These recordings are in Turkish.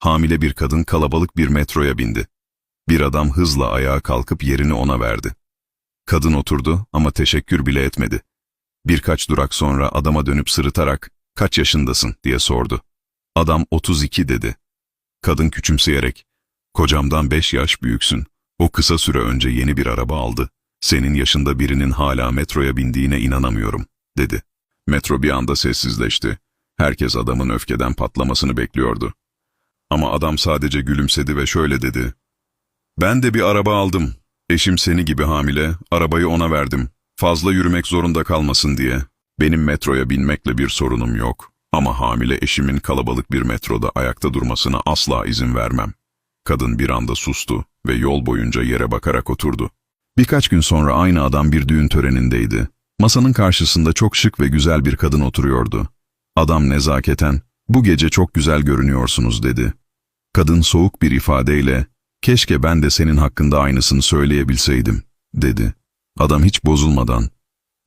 Hamile bir kadın kalabalık bir metroya bindi. Bir adam hızla ayağa kalkıp yerini ona verdi. Kadın oturdu ama teşekkür bile etmedi. Birkaç durak sonra adama dönüp sırıtarak "Kaç yaşındasın?" diye sordu. Adam 32 dedi. Kadın küçümseyerek "Kocamdan 5 yaş büyüksün. O kısa süre önce yeni bir araba aldı. Senin yaşında birinin hala metroya bindiğine inanamıyorum." dedi. Metro bir anda sessizleşti. Herkes adamın öfkeden patlamasını bekliyordu. Ama adam sadece gülümsedi ve şöyle dedi. Ben de bir araba aldım. Eşim seni gibi hamile, arabayı ona verdim. Fazla yürümek zorunda kalmasın diye. Benim metroya binmekle bir sorunum yok. Ama hamile eşimin kalabalık bir metroda ayakta durmasına asla izin vermem. Kadın bir anda sustu ve yol boyunca yere bakarak oturdu. Birkaç gün sonra aynı adam bir düğün törenindeydi. Masanın karşısında çok şık ve güzel bir kadın oturuyordu. Adam nezaketen, bu gece çok güzel görünüyorsunuz dedi. Kadın soğuk bir ifadeyle, keşke ben de senin hakkında aynısını söyleyebilseydim, dedi. Adam hiç bozulmadan,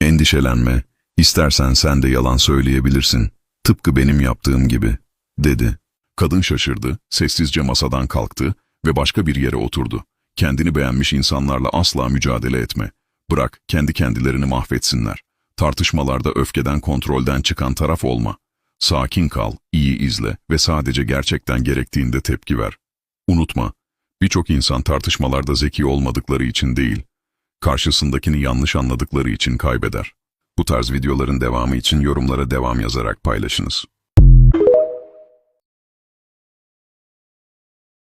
endişelenme, istersen sen de yalan söyleyebilirsin, tıpkı benim yaptığım gibi, dedi. Kadın şaşırdı, sessizce masadan kalktı ve başka bir yere oturdu. Kendini beğenmiş insanlarla asla mücadele etme. Bırak, kendi kendilerini mahvetsinler. Tartışmalarda öfkeden kontrolden çıkan taraf olma. Sakin kal, iyi izle ve sadece gerçekten gerektiğinde tepki ver. Unutma, birçok insan tartışmalarda zeki olmadıkları için değil, karşısındakini yanlış anladıkları için kaybeder. Bu tarz videoların devamı için yorumlara devam yazarak paylaşınız.